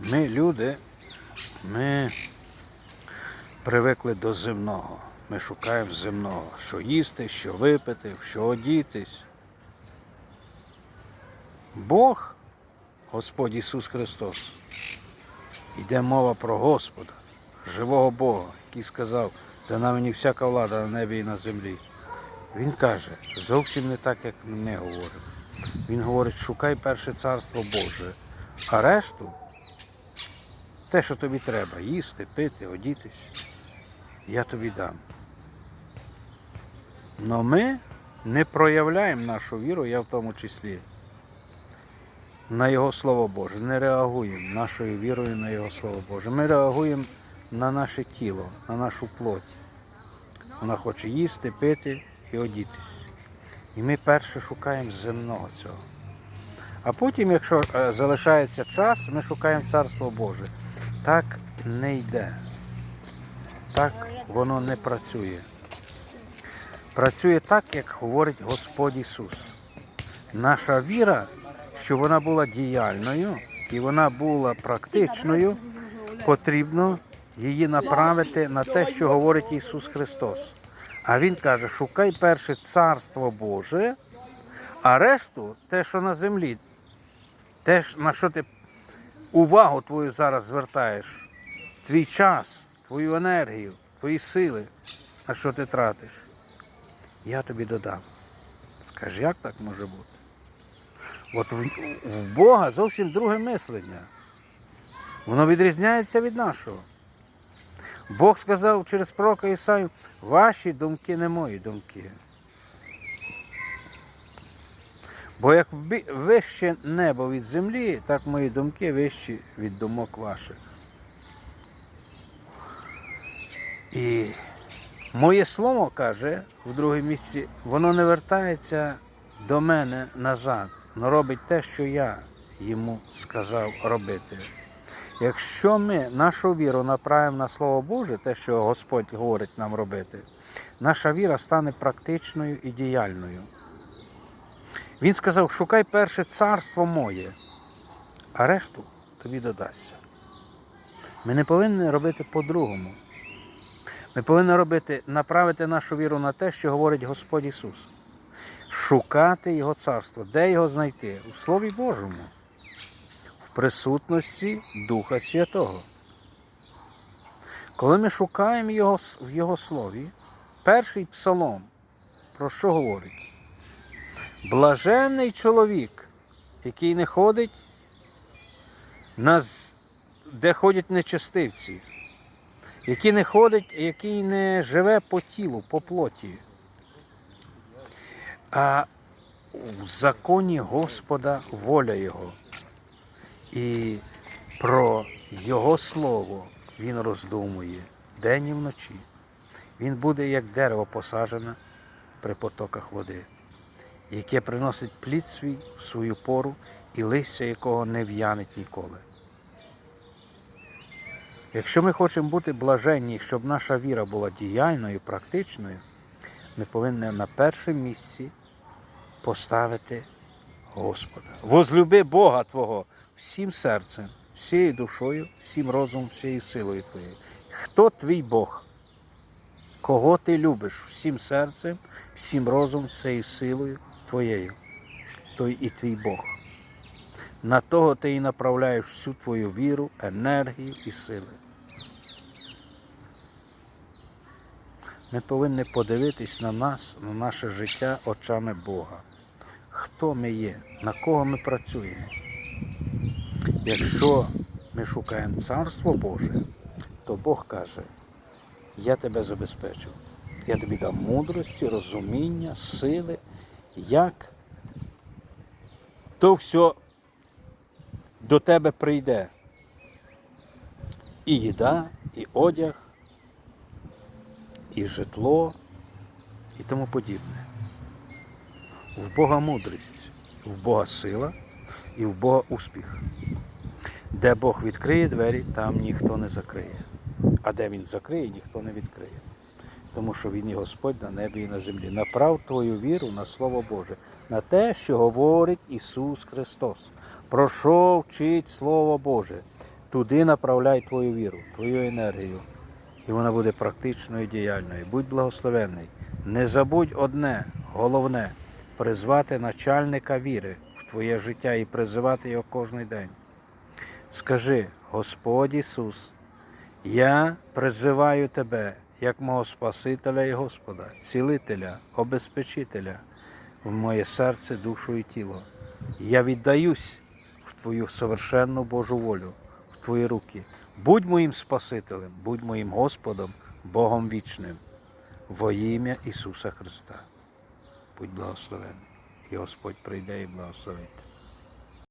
Ми, люди, ми привикли до земного. Ми шукаємо земного, що їсти, що випити, що одітись. Бог, Господь Ісус Христос, йде мова про Господа, живого Бога, який сказав, дана мені всяка влада на небі і на землі. Він каже, зовсім не так, як ми говоримо. Він говорить, шукай перше царство Боже, а решту те, що тобі треба, їсти, пити, одітись, я тобі дам. Но ми не проявляємо нашу віру, я в тому числі, на Його Слово Боже, не реагуємо нашою вірою на Його Слово Боже. Ми реагуємо на наше тіло, на нашу плоть. Вона хоче їсти, пити і одітись. І ми перше шукаємо земного цього. А потім, якщо е, залишається час, ми шукаємо Царство Боже. Так не йде. Так воно не працює. Працює так, як говорить Господь Ісус. Наша віра, що вона була діяльною і вона була практичною, потрібно її направити на те, що говорить Ісус Христос. А Він каже, шукай перше Царство Боже, а решту те, що на землі, те, на що ти увагу твою зараз звертаєш, твій час, твою енергію, твої сили, на що ти тратиш, я тобі додам. Скажи, як так може бути? От в, в Бога зовсім друге мислення. Воно відрізняється від нашого. Бог сказав через пророка Ісаю, ваші думки не мої думки. Бо як вище небо від землі, так мої думки вищі від думок ваших. І моє слово каже в другому місці, воно не вертається до мене назад, але робить те, що я йому сказав робити. Якщо ми нашу віру направимо на Слово Боже, те, що Господь говорить нам робити, наша віра стане практичною і діяльною. Він сказав: шукай перше царство моє, а решту тобі додасться. Ми не повинні робити по-другому. Ми повинні робити, направити нашу віру на те, що говорить Господь Ісус. Шукати Його царство. Де його знайти? У Слові Божому, в присутності Духа Святого. Коли ми шукаємо Його в Його Слові, перший псалом, про що говорить? Блаженний чоловік, який не ходить, на, де ходять нечестивці, який не ходить, який не живе по тілу, по плоті, а в законі Господа воля Його. І про Його Слово він роздумує день і вночі. Він буде як дерево посаджене при потоках води, яке приносить плід свій в свою пору і листя якого не в'янить ніколи. Якщо ми хочемо бути блаженні, щоб наша віра була діяльною, практичною, ми повинні на першому місці поставити Господа. Возлюби Бога Твого всім серцем, всією душою, всім розумом, всією силою Твоєю. Хто твій Бог? Кого ти любиш всім серцем, всім розумом, всією силою Твоєю? Той і твій Бог. На того ти і направляєш всю твою віру, енергію і сили. Ми повинні подивитись на нас, на наше життя очами Бога. Хто ми є, на кого ми працюємо. Якщо ми шукаємо Царство Боже, то Бог каже, я тебе забезпечу. Я тобі дам мудрості, розуміння, сили, як то все до тебе прийде. І їда, і одяг, і житло, і тому подібне. В Бога мудрість, в Бога сила і в Бога успіх. Де Бог відкриє двері, там ніхто не закриє. А де Він закриє, ніхто не відкриє. Тому що Він і Господь на небі і на землі. Направ твою віру на Слово Боже, на те, що говорить Ісус Христос. Про що вчить Слово Боже? туди направляй твою віру, твою енергію. І вона буде практичною і діяльною. Будь благословенний. Не забудь одне, головне призвати начальника віри в твоє життя і призивати його кожен день. Скажи, Господь Ісус, я призиваю Тебе як мого Спасителя і Господа, цілителя, обезпечителя в моє серце, душу і тіло. Я віддаюсь в Твою совершенну Божу волю, в Твої руки. Будь моїм Спасителем, будь моїм Господом, Богом вічним, во ім'я Ісуса Христа. Будь благословений. І Господь прийде і благословить.